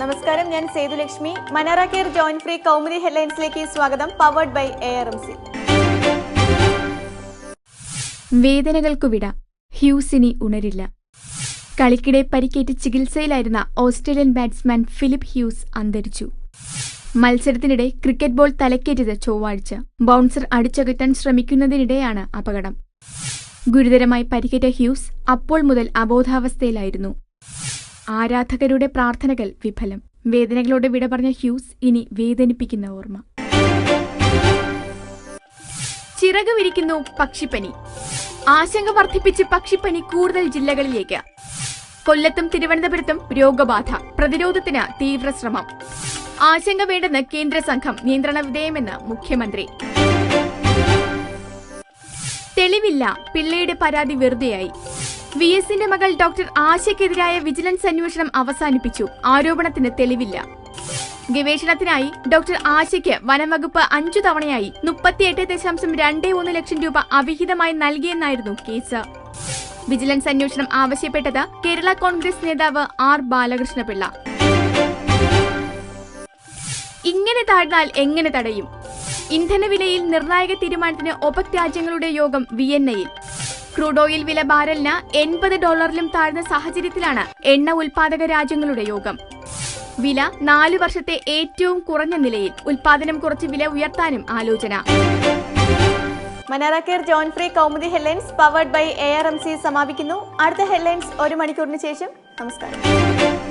നമസ്കാരം ഞാൻ Sethulakshmi മനാറ care joint free Kaumudi ഹെഡ്ലൈൻസിലേക്ക് സ്വാഗതം powered by A R M C വേദനകൾക്കു വിട ഹ്യൂസിനി ഉണരില്ല. കളിക്കിടെ പരിക്കേറ്റ് ചികിത്സയിലായിരുന്ന ഓസ്ട്രേലിയൻ ബാറ്റ്സ്മാൻ ഫിലിപ്പ് ഹ്യൂസ് അന്തരിച്ചു. മത്സരത്തിനിടെ ക്രിക്കറ്റ് ബോൾ തലക്കേറ്റത് ചൊവ്വാഴ്ച. ബൗൺസർ അടിച്ചകറ്റാൻ ശ്രമിക്കുന്നതിനിടെയാണ് അപകടം. ഗുരുതരമായി പരിക്കേറ്റ ഹ്യൂസ് അപ്പോൾ മുതൽ അബോധാവസ്ഥയിലായിരുന്നു. ആരാധകരുടെ പ്രാർത്ഥനകൾ വിഫലം. വേദനകളോടെ വിട പറഞ്ഞ ഹ്യൂസ് ഇനി വേദനിപ്പിക്കുന്ന ഓർമ്മ. ചിറക് വിരിക്കുന്നു പക്ഷിപ്പനി. ആശങ്ക വർദ്ധിപ്പിച്ച് പക്ഷിപ്പനി കൂടുതൽ ജില്ലകളിലേക്ക്. കൊല്ലത്തും തിരുവനന്തപുരത്തും രോഗബാധ. പ്രതിരോധത്തിന് തീവ്ര ശ്രമം ആശങ്ക വേണ്ടെന്ന് കേന്ദ്ര സംഘം നിയന്ത്രണ വിധേയമെന്ന് മുഖ്യമന്ത്രി. തെളിവില്ല. പിള്ളയുടെ പരാതി വെറുതെയായി. വി എസിന്റെ മകൾ ഡോക്ടർ ആശയ്ക്കെതിരായ വിജിലൻസ് അന്വേഷണം അവസാനിപ്പിച്ചു. ആരോപണത്തിന് തെളിവില്ല. ഗവേഷണത്തിനായി ഡോക്ടർ ആശയ്ക്ക് വനംവകുപ്പ് അഞ്ചു തവണയായി മുപ്പത്തിയെട്ട് ദശാംശം രണ്ട് ഒന്ന് ലക്ഷം രൂപ അവിഹിതമായി നൽകിയെന്നായിരുന്നു കേസ്. വിജിലൻസ് അന്വേഷണം ആവശ്യപ്പെട്ടത് കേരള കോൺഗ്രസ് നേതാവ് ആർ ബാലകൃഷ്ണപിള്ള. ഇങ്ങനെ താഴ്ന്നാൽ എങ്ങനെ തടയും? ഇന്ധനവിലയിൽ നിർണായക തീരുമാനത്തിന് ഒപക് രാജ്യങ്ങളുടെ യോഗം വിയന്നയിൽ. ക്രൂഡ് ഓയിൽ വില ബാരലിന് എൺപത് ഡോളറിലും താഴ്ന്ന സാഹചര്യത്തിലാണ് എണ്ണ ഉൽപാദക രാജ്യങ്ങളുടെ യോഗം. വില നാലു വർഷത്തെ ഏറ്റവും കുറഞ്ഞ നിലയിൽ ഉൽപാദനം കുറച്ച് വില ഉയർത്താനും ആലോചന. മനാറ joint free Kaumudi headlines powered by A R M C സമാപിക്കുന്നു. അടുത്ത ഹെഡ്ലൈൻസ് ഒരു മണിക്കൂറിന് ശേഷം. നമസ്കാരം.